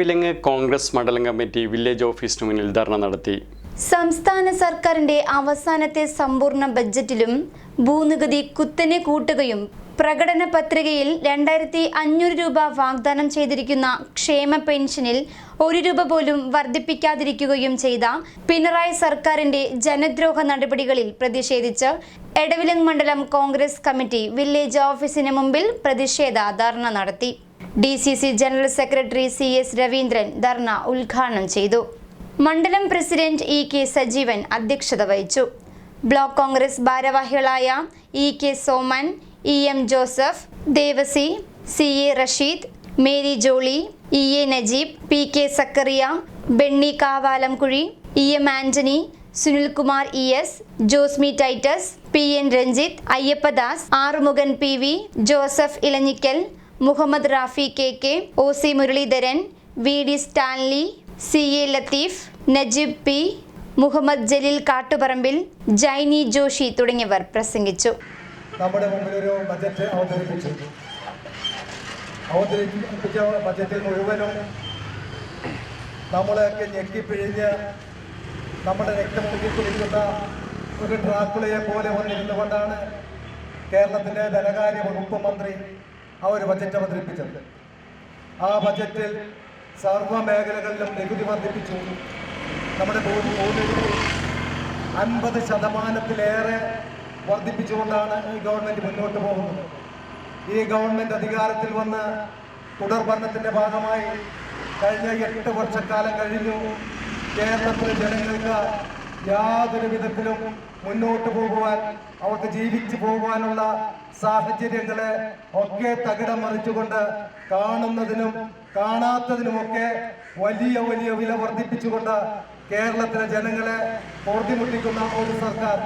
എടവിലങ്ങ് കോൺഗ്രസ് മണ്ഡലം committee village ഓഫീസിന് മുന്നിൽ ധർണ നടത്തി. സംസ്ഥാന സർക്കാരിന്റെ അവസാനത്തെ സമ്പൂർണ ബജറ്റിലും ഭൂനികുതി കുത്തനെ കൂട്ടുകയും പ്രകടന പത്രികയിൽ രണ്ടായിരത്തി അഞ്ഞൂറ് രൂപ വാഗ്ദാനം ചെയ്തിരിക്കുന്ന ക്ഷേമ പെൻഷനിൽ ഒരു രൂപ പോലും വർദ്ധിപ്പിക്കാതിരിക്കുകയും ചെയ്ത പിണറായി സർക്കാരിന്റെ ജനദ്രോഹ നടപടികളിൽ പ്രതിഷേധിച്ച് എടവിലങ് മണ്ഡലം കോൺഗ്രസ് കമ്മിറ്റി വില്ലേജ് ഓഫീസിന് മുമ്പിൽ പ്രതിഷേധ ധർണ നടത്തി. D C C general secretary C S Raveendran ധർണ ഉദ്ഘാടനം ചെയ്തു. മണ്ഡലം പ്രസിഡന്റ് ഇ കെ സജീവൻ അധ്യക്ഷത വഹിച്ചു. ബ്ലോക്ക് കോൺഗ്രസ് ഭാരവാഹികളായ E K Soman E M Joseph Devasi C A Rasheed Mary Jolly E A Najeeb P K Zakariya Benny Kavalamkuzhi E M Antony Sunilkumar E S Josmi Titus P N Ranjith Ayyappadas Arumukhan P V Joseph Elanjikkal Muhammad Rafi K K O C Muraleedharan V D Stanley C A Latheef Najeeb P Muhammad Jaleel Kattuparambil Jaini Joshi തുടങ്ങിയവർ പ്രസംഗിച്ചു. നമ്മുടെ മുമ്പിൽ ഒരു budget അവതരിപ്പിച്ചു അവതരിപ്പിച്ച ബജറ്റിൽ മുഴുവനും നമ്മളെയൊക്കെ ഞെക്കിപ്പിഴിഞ്ഞ് നമ്മുടെ രക്തം കുടിക്കുന്ന ഒരു ഡ്രാക്കുളയെ പോലെ വന്നിരുന്നു കൊണ്ടാണ് കേരളത്തിന്റെ ധനകാര്യ വകുപ്പ് മന്ത്രി ആ ഒരു ബജറ്റ് അവതരിപ്പിച്ചത്. ആ ബജറ്റിൽ സർവ മേഖലകളിലും നികുതി വർദ്ധിപ്പിച്ചു. നമ്മുടെ അൻപത് ശതമാനത്തിലേറെ വർദ്ധിപ്പിച്ചുകൊണ്ടാണ് ഈ ഗവൺമെന്റ് മുന്നോട്ട് പോകുന്നത്. ഈ ഗവൺമെന്റ് അധികാരത്തിൽ വന്ന് തുടർ ഭരണത്തിന്റെ ഭാഗമായി കഴിഞ്ഞ എട്ട് വർഷക്കാലം കഴിഞ്ഞു കേരളത്തിലെ ജനങ്ങൾക്ക് യാതൊരു വിധത്തിലും മുന്നോട്ട് പോകുവാൻ അവർക്ക് ജീവിച്ചു പോകുവാനുള്ള സാഹചര്യങ്ങളെ ഒക്കെ തകിടം മറിച്ചുകൊണ്ട് കാണുന്നതിനും കാണാത്തതിനുമൊക്കെ വലിയ വലിയ വില വർദ്ധിപ്പിച്ചുകൊണ്ട് കേരളത്തിലെ ജനങ്ങളെ പൊറുതിമുട്ടിക്കുന്ന ഒരു സർക്കാർ.